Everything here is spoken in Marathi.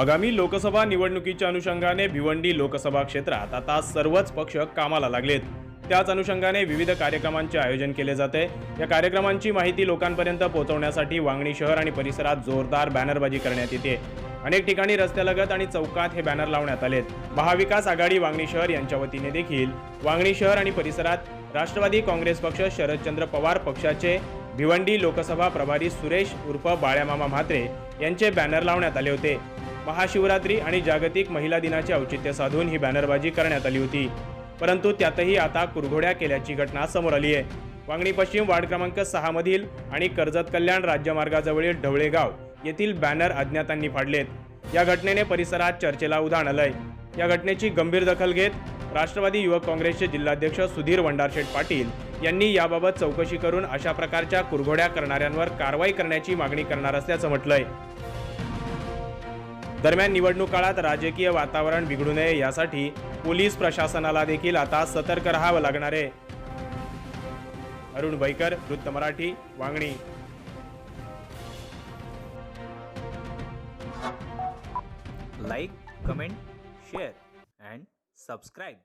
आगामी लोकसभा निवडणुकीच्या अनुषंगाने भिवंडी लोकसभा क्षेत्रात आता सर्वच पक्ष कामाला लागलेत. त्याच अनुषंगाने विविध कार्यक्रमांचे आयोजन केले जाते. या कार्यक्रमांची माहिती लोकांपर्यंत पोहोचवण्यासाठी वांगणी शहर आणि परिसरात जोरदार बॅनरबाजी करण्यात येते. अनेक ठिकाणी रस्त्यालगत आणि चौकात हे बॅनर लावण्यात आलेत. महाविकास आघाडी वांगणी शहर यांच्या वतीने देखील वांगणी शहर आणि परिसरात राष्ट्रवादी काँग्रेस पक्ष शरदचंद्र पवार पक्षाचे भिवंडी लोकसभा प्रभारी सुरेश उर्फ बाळ्यामामा म्हात्रे यांचे बॅनर लावण्यात आले होते. महाशिवरात्री आणि जागतिक महिला दिनाचे औचित्य साधून ही बॅनरबाजी करण्यात आली होती. परंतु त्यातही आता कुरघोड्या केल्याची घटना समोर आली आहे. वांगणी पश्चिम वार्ड क्रमांक सहा मधील आणि कर्जत कल्याण राज्यमार्गाजवळील ढवळेगाव येथील बॅनर अज्ञातांनी फाडलेत. या घटनेने परिसरात चर्चेला उधाण आलंय. या घटनेची गंभीर दखल घेत राष्ट्रवादी युवक काँग्रेसचे जिल्हाध्यक्ष सुधीर वंडारशेठ पाटील यांनी याबाबत चौकशी करून अशा प्रकारच्या कुरघोड्या करणाऱ्यांवर कारवाई करण्याची मागणी करणार असल्याचं म्हटलंय. दरम्यान निवडणूक काळात राजकीय वातावरण बिघडू नये यासाठी पोलीस प्रशासनाला देखील आता सतर्क राहावं लागणार आहे. अरुण बैकर वृत्त Marathi Vangani. Like comment share and subscribe.